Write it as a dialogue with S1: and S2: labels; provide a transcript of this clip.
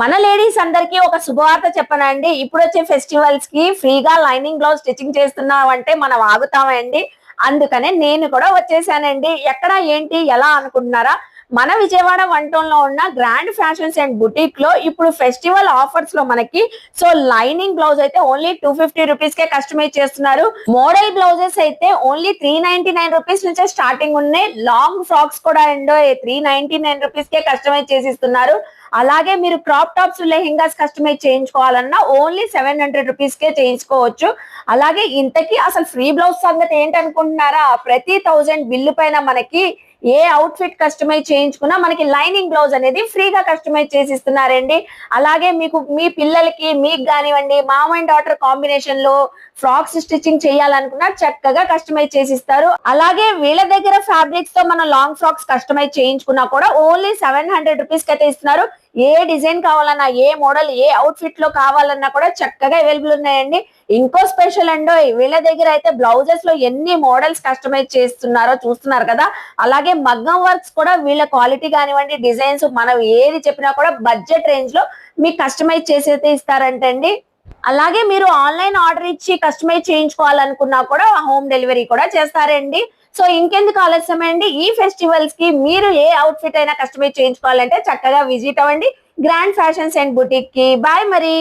S1: మన లేడీస్ అందరికీ ఒక శుభవార్త చెప్పనండి. ఇప్పుడు వచ్చే ఫెస్టివల్స్కి ఫ్రీగా లైనింగ్ బ్లౌజ్ స్టిచ్చింగ్ చేస్తున్నామంటే మనం ఆగుతామండి. అందుకనే నేను కూడా వచ్చేసానండి. ఎక్కడ ఏంటి ఎలా అనుకుంటున్నారా? మన విజయవాడ వన్లో ఉన్న గ్రాండ్ ఫ్యాషన్స్ అండ్ బుటీక్లో ఇప్పుడు ఫెస్టివల్ ఆఫర్స్లో మనకి సో లైనింగ్ బ్లౌజ్ అయితే ఓన్లీ టూ ఫిఫ్టీ రూపీస్ కే కస్టమైజ్ చేస్తున్నారు. మోడల్ బ్లౌజెస్ అయితే only three ninety nine rupees నుంచే స్టార్టింగ్ ఉన్నాయి. లాంగ్ ఫ్రాక్స్ కూడా అండో త్రీ నైన్టీ నైన్ రూపీస్ కే కస్టమైజ్ చేసిస్తున్నారు. అలాగే మీరు క్రాప్ టాప్స్ లెహెంగాస్ కస్టమైజ్ చేయించుకోవాలన్నా ఓన్లీ సెవెన్ హండ్రెడ్ రూపీస్ కే చేయించుకోవచ్చు. అలాగే ఇంతకీ అసలు ఫ్రీ బ్లౌజ్ సంగతి ఏంటనుకుంటున్నారా ప్రతి థౌజండ్ బిల్లు పైన మనకి ఏ అవుట్ ఫిట్ కస్టమైజ్ చేయించుకున్నా మనకి లైనింగ్ బ్లౌజ్ అనేది ఫ్రీగా కస్టమైజ్ చేసి ఇస్తున్నారండి. అలాగే మీకు మీ పిల్లలకి మీకు కానివ్వండి మామ అండ్ డాటర్ కాంబినేషన్లో ఫ్రాక్స్ స్టిచ్చింగ్ చేయాలనుకున్నా చక్కగా కస్టమైజ్ చేసి ఇస్తారు. అలాగే వీళ్ళ దగ్గర ఫ్యాబ్రిక్స్తో మనం లాంగ్ ఫ్రాక్స్ కస్టమైజ్ చేయించుకున్నా కూడా ఓన్లీ సెవెన్ హండ్రెడ్ రూపీస్కి అయితే ఇస్తున్నారు. ఏ డిజైన్ కావాలన్నా ఏ మోడల్ ఏ అవుట్ ఫిట్లో కావాలన్నా కూడా చక్కగా అవైలబుల్ ఉన్నాయండి. ఇంకో స్పెషల్ అండో వీళ్ళ దగ్గర అయితే బ్లౌజెస్లో ఎన్ని మోడల్స్ కస్టమైజ్ చేస్తున్నారో చూస్తున్నారు కదా. అలాగే మగ్గం వర్క్స్ కూడా వీళ్ళ క్వాలిటీ కానివ్వండి డిజైన్స్ మనం ఏది చెప్పినా కూడా బడ్జెట్ రేంజ్లో మీకు కస్టమైజ్ చేసి అయితే ఇస్తారంటండి. అలాగే మీరు ఆన్లైన్ ఆర్డర్ ఇచ్చి కస్టమైజ్ చేయించుకోవాలనుకున్నా కూడా హోమ్ డెలివరీ కూడా చేస్తారండి. సో ఇంకెందుకు ఆలస్యం అండి? ఈ ఫెస్టివల్స్కి మీరు ఏ అవుట్ ఫిట్ అయినా కస్టమైజ్ చేయించుకోవాలంటే చక్కగా విజిట్ అవ్వండి. గ్రాండ్ ఫ్యాషన్స్ అండ్ బుటిక్కి. బాయ్ మరి.